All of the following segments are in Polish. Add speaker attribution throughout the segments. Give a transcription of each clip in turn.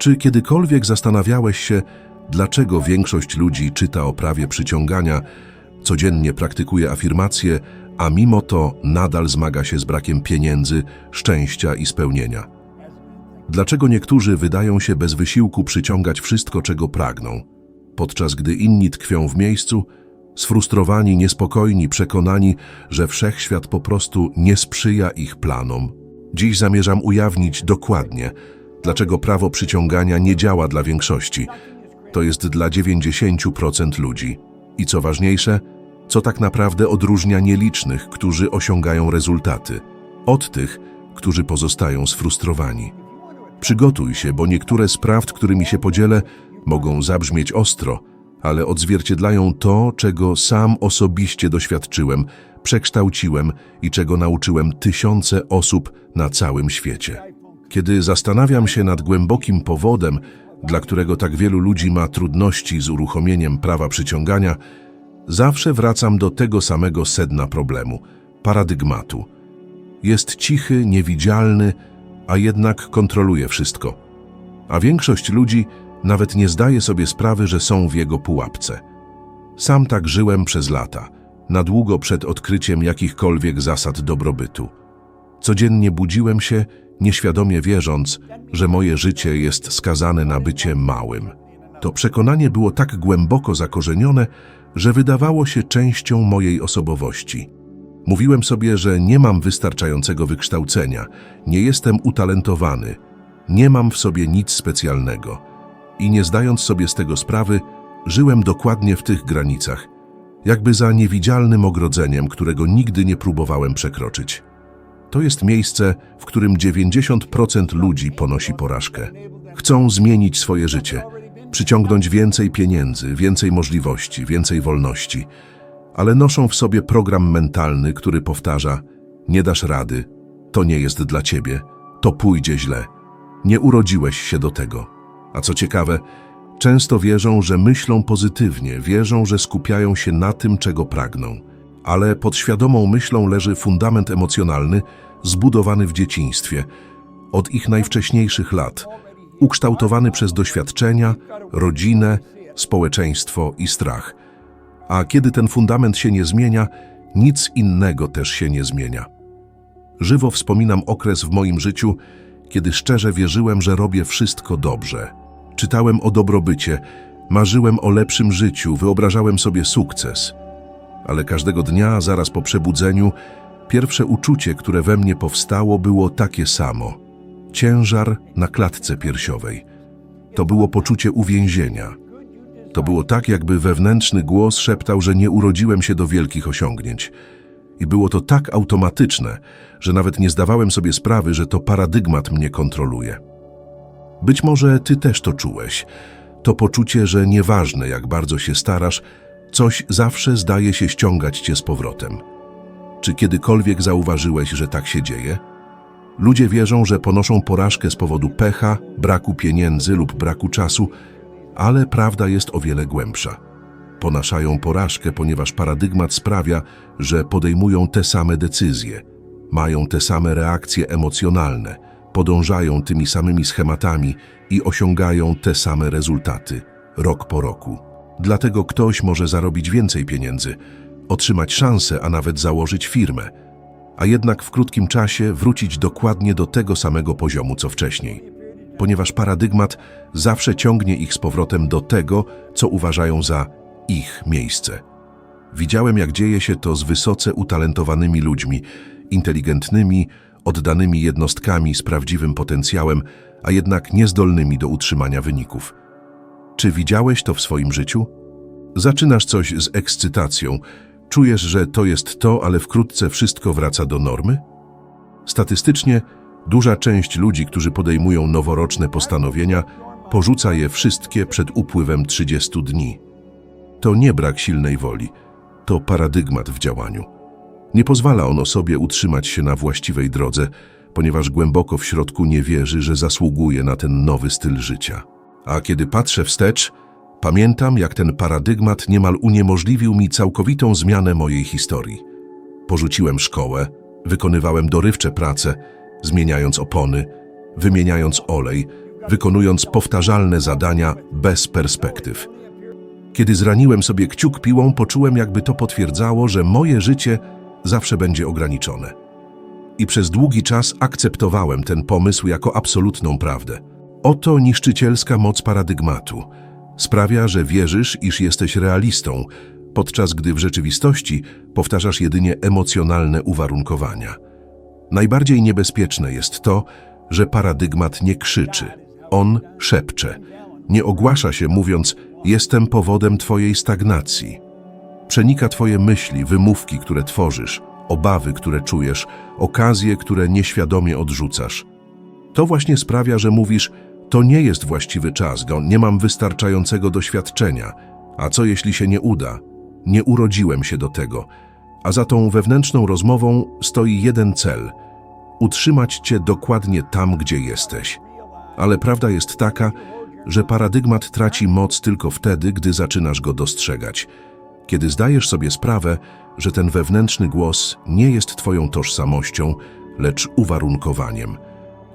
Speaker 1: Czy kiedykolwiek zastanawiałeś się, dlaczego większość ludzi czyta o prawie przyciągania, codziennie praktykuje afirmacje, a mimo to nadal zmaga się z brakiem pieniędzy, szczęścia i spełnienia? Dlaczego niektórzy wydają się bez wysiłku przyciągać wszystko, czego pragną, podczas gdy inni tkwią w miejscu, sfrustrowani, niespokojni, przekonani, że wszechświat po prostu nie sprzyja ich planom? Dziś zamierzam ujawnić dokładnie, dlaczego prawo przyciągania nie działa dla większości. To jest dla 90% ludzi. I co ważniejsze, co tak naprawdę odróżnia nielicznych, którzy osiągają rezultaty, od tych, którzy pozostają sfrustrowani. Przygotuj się, bo niektóre z prawd, którymi się podzielę, mogą zabrzmieć ostro, ale odzwierciedlają to, czego sam osobiście doświadczyłem, przekształciłem i czego nauczyłem tysiące osób na całym świecie. Kiedy zastanawiam się nad głębokim powodem, dla którego tak wielu ludzi ma trudności z uruchomieniem prawa przyciągania, zawsze wracam do tego samego sedna problemu paradygmatu. Jest cichy, niewidzialny, a jednak kontroluje wszystko. A większość ludzi nawet nie zdaje sobie sprawy, że są w jego pułapce. Sam tak żyłem przez lata, na długo przed odkryciem jakichkolwiek zasad dobrobytu. Codziennie budziłem się, nieświadomie wierząc, że moje życie jest skazane na bycie małym. To przekonanie było tak głęboko zakorzenione, że wydawało się częścią mojej osobowości. Mówiłem sobie, że nie mam wystarczającego wykształcenia, nie jestem utalentowany, nie mam w sobie nic specjalnego. I nie zdając sobie z tego sprawy, żyłem dokładnie w tych granicach, jakby za niewidzialnym ogrodzeniem, którego nigdy nie próbowałem przekroczyć. To jest miejsce, w którym 90% ludzi ponosi porażkę. Chcą zmienić swoje życie, przyciągnąć więcej pieniędzy, więcej możliwości, więcej wolności, ale noszą w sobie program mentalny, który powtarza: Nie dasz rady, to nie jest dla ciebie, to pójdzie źle, nie urodziłeś się do tego. A co ciekawe, często wierzą, że myślą pozytywnie, wierzą, że skupiają się na tym, czego pragną. Ale pod świadomą myślą leży fundament emocjonalny, zbudowany w dzieciństwie, od ich najwcześniejszych lat, ukształtowany przez doświadczenia, rodzinę, społeczeństwo i strach. A kiedy ten fundament się nie zmienia, nic innego też się nie zmienia. Żywo wspominam okres w moim życiu, kiedy szczerze wierzyłem, że robię wszystko dobrze. Czytałem o dobrobycie, marzyłem o lepszym życiu, wyobrażałem sobie sukces. Ale każdego dnia, zaraz po przebudzeniu, pierwsze uczucie, które we mnie powstało, było takie samo. Ciężar na klatce piersiowej. To było poczucie uwięzienia. To było tak, jakby wewnętrzny głos szeptał, że nie urodziłem się do wielkich osiągnięć. I było to tak automatyczne, że nawet nie zdawałem sobie sprawy, że to paradygmat mnie kontroluje. Być może ty też to czułeś. To poczucie, że nieważne jak bardzo się starasz, coś zawsze zdaje się ściągać cię z powrotem. Czy kiedykolwiek zauważyłeś, że tak się dzieje? Ludzie wierzą, że ponoszą porażkę z powodu pecha, braku pieniędzy lub braku czasu, ale prawda jest o wiele głębsza. Ponaszają porażkę, ponieważ paradygmat sprawia, że podejmują te same decyzje, mają te same reakcje emocjonalne, podążają tymi samymi schematami i osiągają te same rezultaty rok po roku. Dlatego ktoś może zarobić więcej pieniędzy, otrzymać szansę, a nawet założyć firmę, a jednak w krótkim czasie wrócić dokładnie do tego samego poziomu co wcześniej, ponieważ paradygmat zawsze ciągnie ich z powrotem do tego, co uważają za ich miejsce. Widziałem, jak dzieje się to z wysoce utalentowanymi ludźmi, inteligentnymi, oddanymi jednostkami z prawdziwym potencjałem, a jednak niezdolnymi do utrzymania wyników. Czy widziałeś to w swoim życiu? Zaczynasz coś z ekscytacją, czujesz, że to jest to, ale wkrótce wszystko wraca do normy? Statystycznie duża część ludzi, którzy podejmują noworoczne postanowienia, porzuca je wszystkie przed upływem 30 dni. To nie brak silnej woli, to paradygmat w działaniu. Nie pozwala on osobie utrzymać się na właściwej drodze, ponieważ głęboko w środku nie wierzy, że zasługuje na ten nowy styl życia. A kiedy patrzę wstecz, pamiętam, jak ten paradygmat niemal uniemożliwił mi całkowitą zmianę mojej historii. Porzuciłem szkołę, wykonywałem dorywcze prace, zmieniając opony, wymieniając olej, wykonując powtarzalne zadania bez perspektyw. Kiedy zraniłem sobie kciuk piłą, poczułem, jakby to potwierdzało, że moje życie zawsze będzie ograniczone. I przez długi czas akceptowałem ten pomysł jako absolutną prawdę. Oto niszczycielska moc paradygmatu. Sprawia, że wierzysz, iż jesteś realistą, podczas gdy w rzeczywistości powtarzasz jedynie emocjonalne uwarunkowania. Najbardziej niebezpieczne jest to, że paradygmat nie krzyczy, on szepcze. Nie ogłasza się mówiąc, jestem powodem twojej stagnacji. Przenika twoje myśli, wymówki, które tworzysz, obawy, które czujesz, okazje, które nieświadomie odrzucasz. To właśnie sprawia, że mówisz, to nie jest właściwy czas, go nie mam wystarczającego doświadczenia. A co jeśli się nie uda? Nie urodziłem się do tego. A za tą wewnętrzną rozmową stoi jeden cel utrzymać cię dokładnie tam, gdzie jesteś. Ale prawda jest taka, że paradygmat traci moc tylko wtedy, gdy zaczynasz go dostrzegać. Kiedy zdajesz sobie sprawę, że ten wewnętrzny głos nie jest twoją tożsamością, lecz uwarunkowaniem.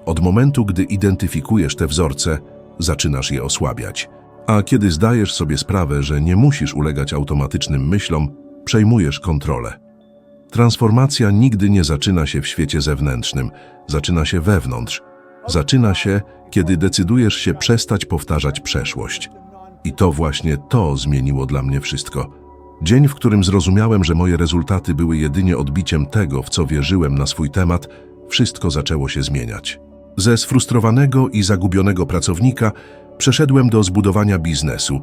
Speaker 1: Od momentu, gdy identyfikujesz te wzorce, zaczynasz je osłabiać. A kiedy zdajesz sobie sprawę, że nie musisz ulegać automatycznym myślom, przejmujesz kontrolę. Transformacja nigdy nie zaczyna się w świecie zewnętrznym, zaczyna się wewnątrz. Zaczyna się, kiedy decydujesz się przestać powtarzać przeszłość. I to właśnie to zmieniło dla mnie wszystko. Dzień, w którym zrozumiałem, że moje rezultaty były jedynie odbiciem tego, w co wierzyłem na swój temat, wszystko zaczęło się zmieniać. Ze sfrustrowanego i zagubionego pracownika przeszedłem do zbudowania biznesu,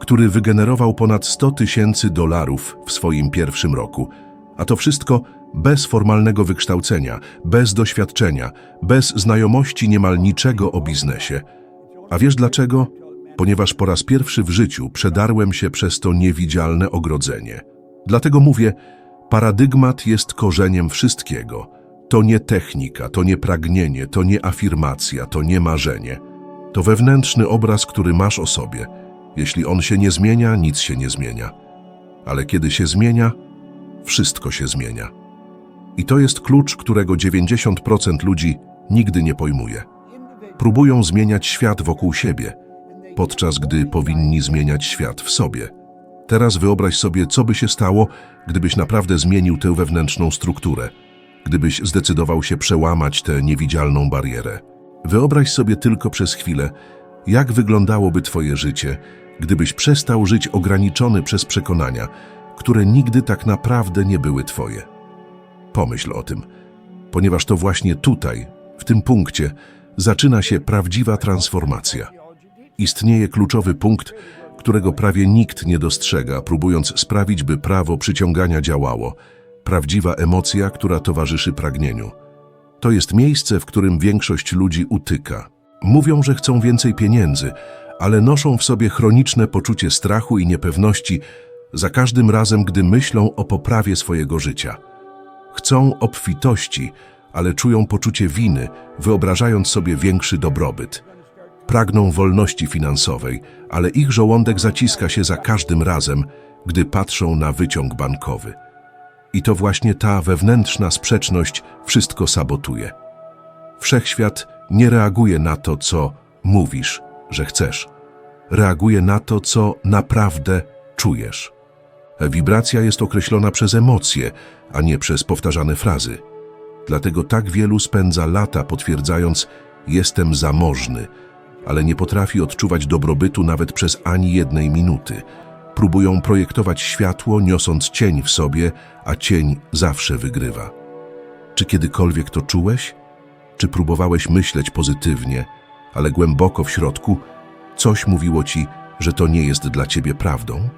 Speaker 1: który wygenerował ponad 100 tysięcy dolarów w swoim pierwszym roku. A to wszystko bez formalnego wykształcenia, bez doświadczenia, bez znajomości niemal niczego o biznesie. A wiesz dlaczego? Ponieważ po raz pierwszy w życiu przedarłem się przez to niewidzialne ogrodzenie. Dlatego mówię, paradygmat jest korzeniem wszystkiego. To nie technika, to nie pragnienie, to nie afirmacja, to nie marzenie. To wewnętrzny obraz, który masz o sobie. Jeśli on się nie zmienia, nic się nie zmienia. Ale kiedy się zmienia, wszystko się zmienia. I to jest klucz, którego 90% ludzi nigdy nie pojmuje. Próbują zmieniać świat wokół siebie, podczas gdy powinni zmieniać świat w sobie. Teraz wyobraź sobie, co by się stało, gdybyś naprawdę zmienił tę wewnętrzną strukturę, gdybyś zdecydował się przełamać tę niewidzialną barierę. Wyobraź sobie tylko przez chwilę, jak wyglądałoby Twoje życie, gdybyś przestał żyć ograniczony przez przekonania, które nigdy tak naprawdę nie były Twoje. Pomyśl o tym, ponieważ to właśnie tutaj, w tym punkcie, zaczyna się prawdziwa transformacja. Istnieje kluczowy punkt, którego prawie nikt nie dostrzega, próbując sprawić, by prawo przyciągania działało. Prawdziwa emocja, która towarzyszy pragnieniu. To jest miejsce, w którym większość ludzi utyka. Mówią, że chcą więcej pieniędzy, ale noszą w sobie chroniczne poczucie strachu i niepewności za każdym razem, gdy myślą o poprawie swojego życia. Chcą obfitości, ale czują poczucie winy, wyobrażając sobie większy dobrobyt. Pragną wolności finansowej, ale ich żołądek zaciska się za każdym razem, gdy patrzą na wyciąg bankowy. I to właśnie ta wewnętrzna sprzeczność wszystko sabotuje. Wszechświat nie reaguje na to, co mówisz, że chcesz. Reaguje na to, co naprawdę czujesz. Wibracja jest określona przez emocje, a nie przez powtarzane frazy. Dlatego tak wielu spędza lata potwierdzając jestem zamożny, ale nie potrafi odczuwać dobrobytu nawet przez ani jednej minuty. Próbują projektować światło, niosąc cień w sobie, a cień zawsze wygrywa. Czy kiedykolwiek to czułeś? Czy próbowałeś myśleć pozytywnie, ale głęboko w środku coś mówiło ci, że to nie jest dla ciebie prawdą?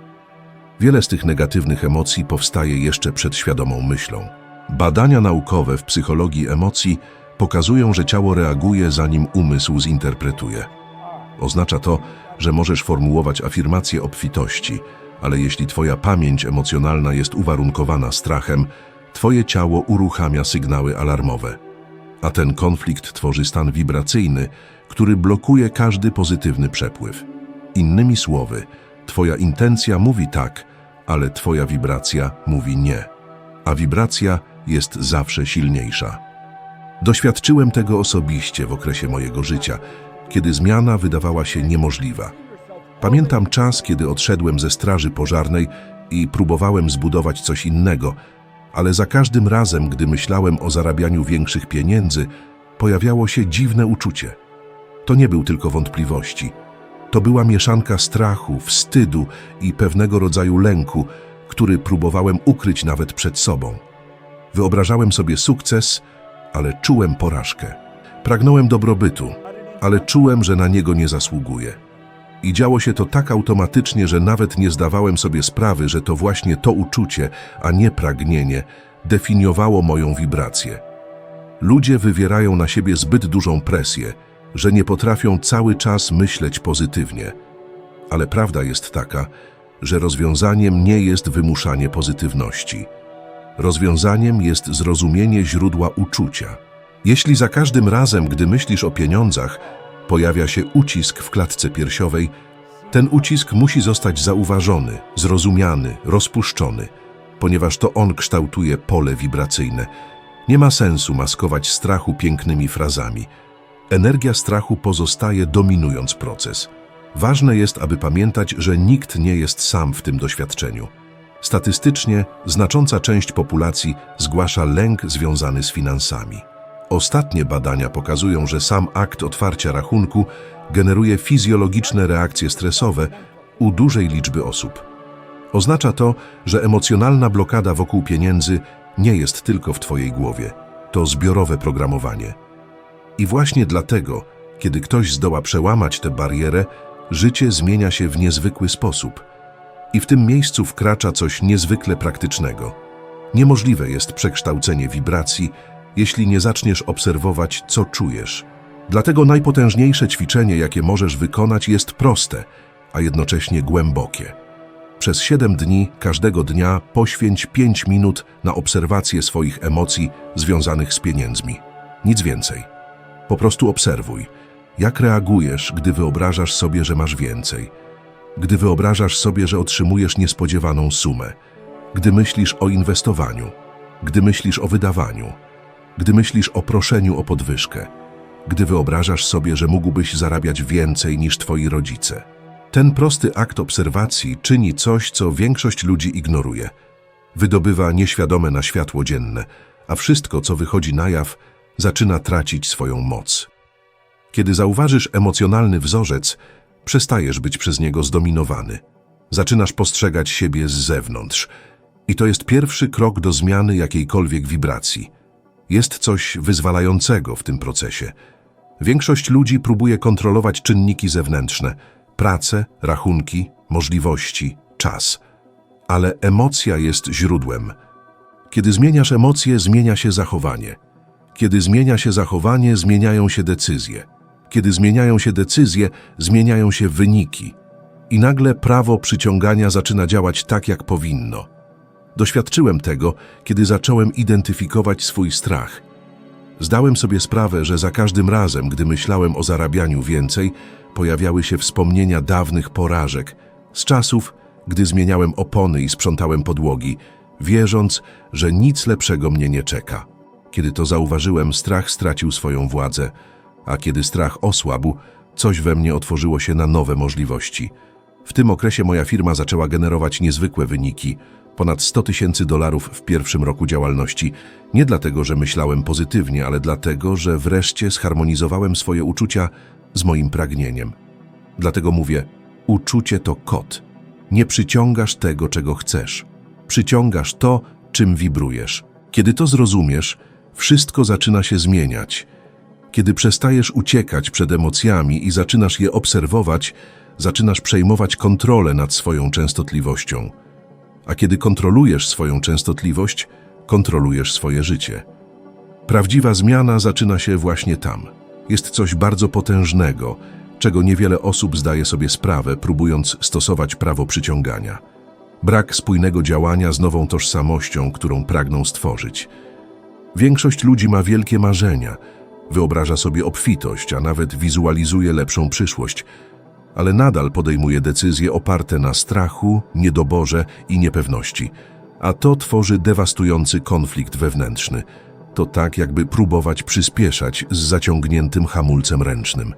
Speaker 1: Wiele z tych negatywnych emocji powstaje jeszcze przed świadomą myślą. Badania naukowe w psychologii emocji pokazują, że ciało reaguje, zanim umysł zinterpretuje. Oznacza to, że możesz formułować afirmacje obfitości, ale jeśli twoja pamięć emocjonalna jest uwarunkowana strachem, twoje ciało uruchamia sygnały alarmowe. A ten konflikt tworzy stan wibracyjny, który blokuje każdy pozytywny przepływ. Innymi słowy, twoja intencja mówi tak, ale twoja wibracja mówi nie. A wibracja jest zawsze silniejsza. Doświadczyłem tego osobiście w okresie mojego życia, kiedy zmiana wydawała się niemożliwa. Pamiętam czas, kiedy odszedłem ze straży pożarnej i próbowałem zbudować coś innego, ale za każdym razem, gdy myślałem o zarabianiu większych pieniędzy, pojawiało się dziwne uczucie. To nie był tylko wątpliwości. To była mieszanka strachu, wstydu i pewnego rodzaju lęku, który próbowałem ukryć nawet przed sobą. Wyobrażałem sobie sukces, ale czułem porażkę. Pragnąłem dobrobytu, ale czułem, że na niego nie zasługuję. I działo się to tak automatycznie, że nawet nie zdawałem sobie sprawy, że to właśnie to uczucie, a nie pragnienie, definiowało moją wibrację. Ludzie wywierają na siebie zbyt dużą presję, że nie potrafią cały czas myśleć pozytywnie. Ale prawda jest taka, że rozwiązaniem nie jest wymuszanie pozytywności. Rozwiązaniem jest zrozumienie źródła uczucia. Jeśli za każdym razem, gdy myślisz o pieniądzach, pojawia się ucisk w klatce piersiowej, ten ucisk musi zostać zauważony, zrozumiany, rozpuszczony, ponieważ to on kształtuje pole wibracyjne. Nie ma sensu maskować strachu pięknymi frazami. Energia strachu pozostaje dominując proces. Ważne jest, aby pamiętać, że nikt nie jest sam w tym doświadczeniu. Statystycznie znacząca część populacji zgłasza lęk związany z finansami. Ostatnie badania pokazują, że sam akt otwarcia rachunku generuje fizjologiczne reakcje stresowe u dużej liczby osób. Oznacza to, że emocjonalna blokada wokół pieniędzy nie jest tylko w Twojej głowie. To zbiorowe programowanie. I właśnie dlatego, kiedy ktoś zdoła przełamać tę barierę, życie zmienia się w niezwykły sposób. I w tym miejscu wkracza coś niezwykle praktycznego. Niemożliwe jest przekształcenie wibracji, jeśli nie zaczniesz obserwować, co czujesz. Dlatego najpotężniejsze ćwiczenie, jakie możesz wykonać, jest proste, a jednocześnie głębokie. Przez 7 dni każdego dnia poświęć 5 minut na obserwację swoich emocji związanych z pieniędzmi. Nic więcej. Po prostu obserwuj, jak reagujesz, gdy wyobrażasz sobie, że masz więcej, gdy wyobrażasz sobie, że otrzymujesz niespodziewaną sumę, gdy myślisz o inwestowaniu, gdy myślisz o wydawaniu, gdy myślisz o proszeniu o podwyżkę, gdy wyobrażasz sobie, że mógłbyś zarabiać więcej niż twoi rodzice. Ten prosty akt obserwacji czyni coś, co większość ludzi ignoruje. Wydobywa nieświadome na światło dzienne, a wszystko, co wychodzi na jaw, zaczyna tracić swoją moc. Kiedy zauważysz emocjonalny wzorzec, przestajesz być przez niego zdominowany. Zaczynasz postrzegać siebie z zewnątrz. I to jest pierwszy krok do zmiany jakiejkolwiek wibracji. Jest coś wyzwalającego w tym procesie. Większość ludzi próbuje kontrolować czynniki zewnętrzne pracę, rachunki, możliwości, czas. Ale emocja jest źródłem. Kiedy zmieniasz emocje, zmienia się zachowanie. Kiedy zmienia się zachowanie, zmieniają się decyzje. Kiedy zmieniają się decyzje, zmieniają się wyniki. I nagle prawo przyciągania zaczyna działać tak, jak powinno. Doświadczyłem tego, kiedy zacząłem identyfikować swój strach. Zdałem sobie sprawę, że za każdym razem, gdy myślałem o zarabianiu więcej, pojawiały się wspomnienia dawnych porażek, z czasów, gdy zmieniałem opony i sprzątałem podłogi, wierząc, że nic lepszego mnie nie czeka. Kiedy to zauważyłem, strach stracił swoją władzę, a kiedy strach osłabł, coś we mnie otworzyło się na nowe możliwości. W tym okresie moja firma zaczęła generować niezwykłe wyniki, ponad 100 tysięcy dolarów w pierwszym roku działalności. Nie dlatego, że myślałem pozytywnie, ale dlatego, że wreszcie zharmonizowałem swoje uczucia z moim pragnieniem. Dlatego mówię, uczucie to kot. Nie przyciągasz tego, czego chcesz. Przyciągasz to, czym wibrujesz. Kiedy to zrozumiesz, wszystko zaczyna się zmieniać. Kiedy przestajesz uciekać przed emocjami i zaczynasz je obserwować, zaczynasz przejmować kontrolę nad swoją częstotliwością. A kiedy kontrolujesz swoją częstotliwość, kontrolujesz swoje życie. Prawdziwa zmiana zaczyna się właśnie tam. Jest coś bardzo potężnego, czego niewiele osób zdaje sobie sprawę, próbując stosować prawo przyciągania. Brak spójnego działania z nową tożsamością, którą pragną stworzyć. Większość ludzi ma wielkie marzenia, wyobraża sobie obfitość, a nawet wizualizuje lepszą przyszłość, ale nadal podejmuje decyzje oparte na strachu, niedoborze i niepewności, a to tworzy dewastujący konflikt wewnętrzny. To tak, jakby próbować przyspieszać z zaciągniętym hamulcem ręcznym.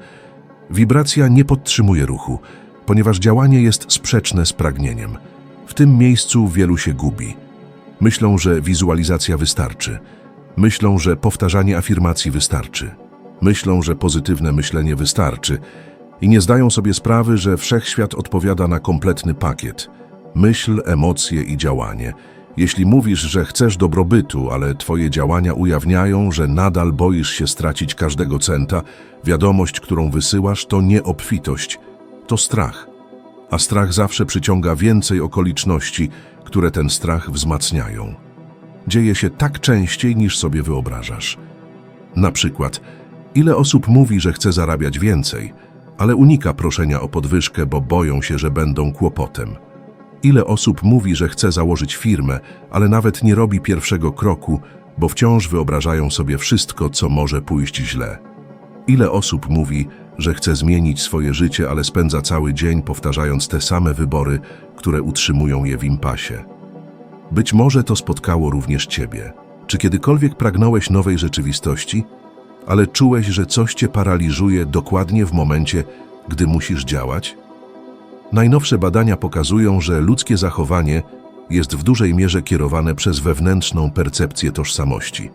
Speaker 1: Wibracja nie podtrzymuje ruchu, ponieważ działanie jest sprzeczne z pragnieniem. W tym miejscu wielu się gubi. Myślą, że wizualizacja wystarczy. Myślą, że powtarzanie afirmacji wystarczy. Myślą, że pozytywne myślenie wystarczy i nie zdają sobie sprawy, że wszechświat odpowiada na kompletny pakiet. Myśl, emocje i działanie. Jeśli mówisz, że chcesz dobrobytu, ale twoje działania ujawniają, że nadal boisz się stracić każdego centa, wiadomość, którą wysyłasz, to nie obfitość, to strach. A strach zawsze przyciąga więcej okoliczności, które ten strach wzmacniają. Dzieje się tak częściej, niż sobie wyobrażasz. Na przykład, ile osób mówi, że chce zarabiać więcej, ale unika proszenia o podwyżkę, bo boją się, że będą kłopotem. Ile osób mówi, że chce założyć firmę, ale nawet nie robi pierwszego kroku, bo wciąż wyobrażają sobie wszystko, co może pójść źle. Ile osób mówi, że chce zmienić swoje życie, ale spędza cały dzień powtarzając te same wybory, które utrzymują je w impasie. Być może to spotkało również Ciebie. Czy kiedykolwiek pragnąłeś nowej rzeczywistości, ale czułeś, że coś Cię paraliżuje dokładnie w momencie, gdy musisz działać? Najnowsze badania pokazują, że ludzkie zachowanie jest w dużej mierze kierowane przez wewnętrzną percepcję tożsamości.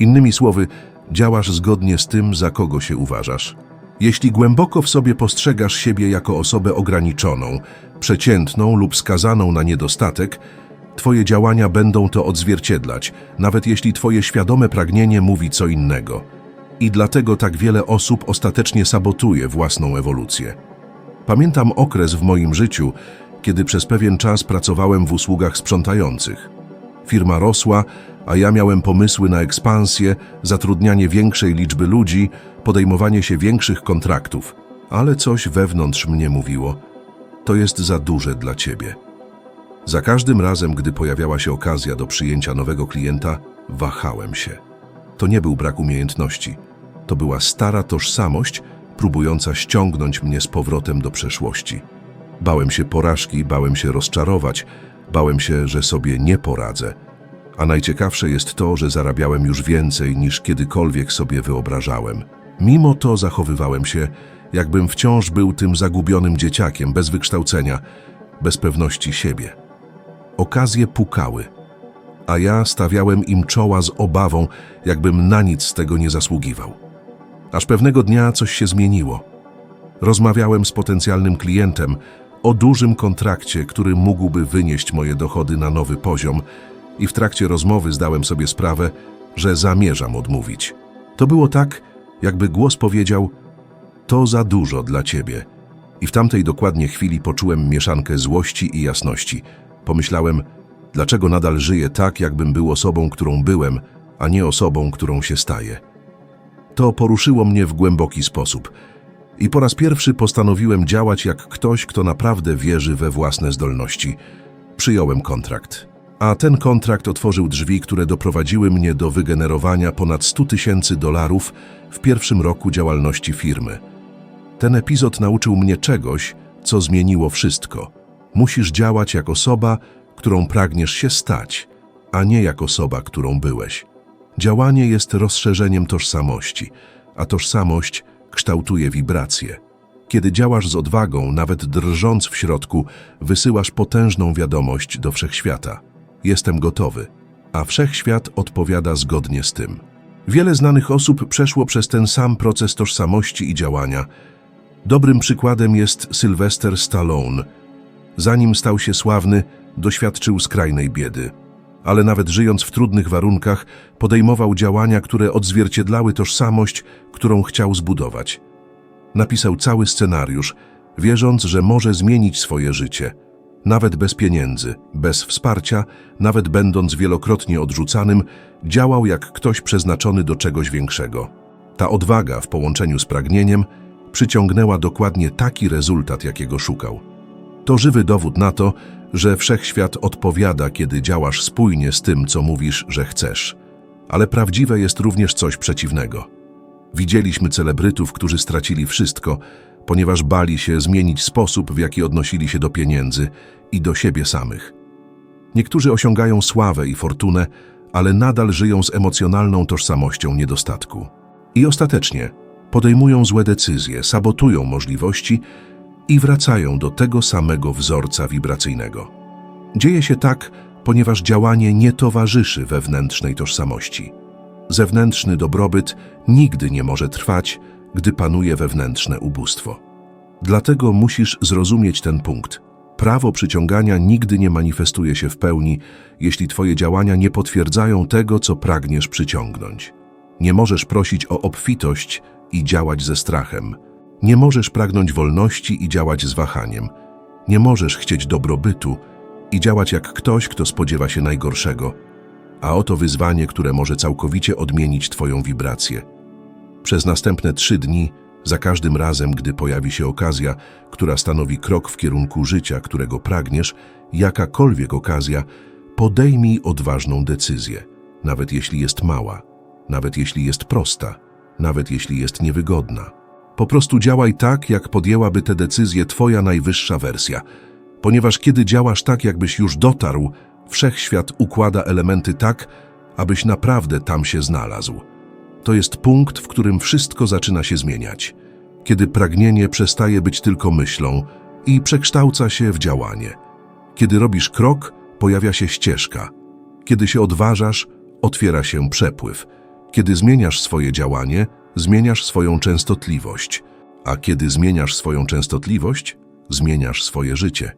Speaker 1: Innymi słowy, działasz zgodnie z tym, za kogo się uważasz. Jeśli głęboko w sobie postrzegasz siebie jako osobę ograniczoną, przeciętną lub skazaną na niedostatek, Twoje działania będą to odzwierciedlać, nawet jeśli Twoje świadome pragnienie mówi co innego. I dlatego tak wiele osób ostatecznie sabotuje własną ewolucję. Pamiętam okres w moim życiu, kiedy przez pewien czas pracowałem w usługach sprzątających. Firma rosła, a ja miałem pomysły na ekspansję, zatrudnianie większej liczby ludzi, podejmowanie się większych kontraktów. Ale coś wewnątrz mnie mówiło: to jest za duże dla ciebie. Za każdym razem, gdy pojawiała się okazja do przyjęcia nowego klienta, wahałem się. To nie był brak umiejętności, to była stara tożsamość, próbująca ściągnąć mnie z powrotem do przeszłości. Bałem się porażki, bałem się rozczarować, bałem się, że sobie nie poradzę. A najciekawsze jest to, że zarabiałem już więcej niż kiedykolwiek sobie wyobrażałem. Mimo to zachowywałem się, jakbym wciąż był tym zagubionym dzieciakiem bez wykształcenia, bez pewności siebie. Okazje pukały, a ja stawiałem im czoła z obawą, jakbym na nic z tego nie zasługiwał. Aż pewnego dnia coś się zmieniło. Rozmawiałem z potencjalnym klientem o dużym kontrakcie, który mógłby wynieść moje dochody na nowy poziom i w trakcie rozmowy zdałem sobie sprawę, że zamierzam odmówić. To było tak, jakby głos powiedział: To za dużo dla ciebie. I w tamtej dokładnie chwili poczułem mieszankę złości i jasności. Pomyślałem, dlaczego nadal żyję tak, jakbym był osobą, którą byłem, a nie osobą, którą się staję. To poruszyło mnie w głęboki sposób. I po raz pierwszy postanowiłem działać jak ktoś, kto naprawdę wierzy we własne zdolności. Przyjąłem kontrakt. A ten kontrakt otworzył drzwi, które doprowadziły mnie do wygenerowania ponad 100 tysięcy dolarów w pierwszym roku działalności firmy. Ten epizod nauczył mnie czegoś, co zmieniło wszystko. Musisz działać jak osoba, którą pragniesz się stać, a nie jak osoba, którą byłeś. Działanie jest rozszerzeniem tożsamości, a tożsamość kształtuje wibracje. Kiedy działasz z odwagą, nawet drżąc w środku, wysyłasz potężną wiadomość do wszechświata. Jestem gotowy, a wszechświat odpowiada zgodnie z tym. Wiele znanych osób przeszło przez ten sam proces tożsamości i działania. Dobrym przykładem jest Sylvester Stallone. Zanim stał się sławny, doświadczył skrajnej biedy. Ale nawet żyjąc w trudnych warunkach, podejmował działania, które odzwierciedlały tożsamość, którą chciał zbudować. Napisał cały scenariusz, wierząc, że może zmienić swoje życie. Nawet bez pieniędzy, bez wsparcia, nawet będąc wielokrotnie odrzucanym, działał jak ktoś przeznaczony do czegoś większego. Ta odwaga w połączeniu z pragnieniem przyciągnęła dokładnie taki rezultat, jakiego szukał. To żywy dowód na to, że wszechświat odpowiada, kiedy działasz spójnie z tym, co mówisz, że chcesz. Ale prawdziwe jest również coś przeciwnego. Widzieliśmy celebrytów, którzy stracili wszystko, ponieważ bali się zmienić sposób, w jaki odnosili się do pieniędzy i do siebie samych. Niektórzy osiągają sławę i fortunę, ale nadal żyją z emocjonalną tożsamością niedostatku. I ostatecznie, podejmują złe decyzje, sabotują możliwości i wracają do tego samego wzorca wibracyjnego. Dzieje się tak, ponieważ działanie nie towarzyszy wewnętrznej tożsamości. Zewnętrzny dobrobyt nigdy nie może trwać, gdy panuje wewnętrzne ubóstwo. Dlatego musisz zrozumieć ten punkt. Prawo przyciągania nigdy nie manifestuje się w pełni, jeśli Twoje działania nie potwierdzają tego, co pragniesz przyciągnąć. Nie możesz prosić o obfitość i działać ze strachem. Nie możesz pragnąć wolności i działać z wahaniem. Nie możesz chcieć dobrobytu i działać jak ktoś, kto spodziewa się najgorszego. A oto wyzwanie, które może całkowicie odmienić Twoją wibrację. Przez następne trzy dni, za każdym razem, gdy pojawi się okazja, która stanowi krok w kierunku życia, którego pragniesz, jakakolwiek okazja, podejmij odważną decyzję, nawet jeśli jest mała, nawet jeśli jest prosta, nawet jeśli jest niewygodna. Po prostu działaj tak, jak podjęłaby tę decyzję Twoja najwyższa wersja, ponieważ kiedy działasz tak, jakbyś już dotarł, wszechświat układa elementy tak, abyś naprawdę tam się znalazł. To jest punkt, w którym wszystko zaczyna się zmieniać. Kiedy pragnienie przestaje być tylko myślą i przekształca się w działanie. Kiedy robisz krok, pojawia się ścieżka. Kiedy się odważasz, otwiera się przepływ. Kiedy zmieniasz swoje działanie, zmieniasz swoją częstotliwość. A kiedy zmieniasz swoją częstotliwość, zmieniasz swoje życie.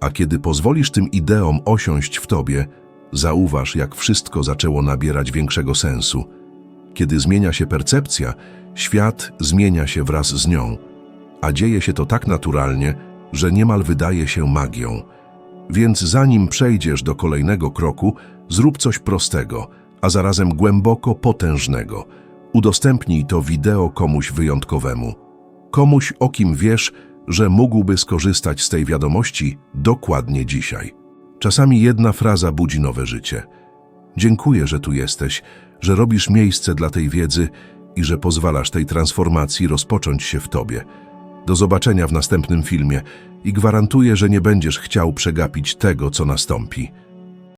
Speaker 1: A kiedy pozwolisz tym ideom osiąść w tobie, zauważ, jak wszystko zaczęło nabierać większego sensu. Kiedy zmienia się percepcja, świat zmienia się wraz z nią, a dzieje się to tak naturalnie, że niemal wydaje się magią. Więc zanim przejdziesz do kolejnego kroku, zrób coś prostego, a zarazem głęboko potężnego. Udostępnij to wideo komuś wyjątkowemu. Komuś, o kim wiesz, że mógłby skorzystać z tej wiadomości dokładnie dzisiaj. Czasami jedna fraza budzi nowe życie. Dziękuję, że tu jesteś, że robisz miejsce dla tej wiedzy i że pozwalasz tej transformacji rozpocząć się w tobie. Do zobaczenia w następnym filmie i gwarantuję, że nie będziesz chciał przegapić tego, co nastąpi.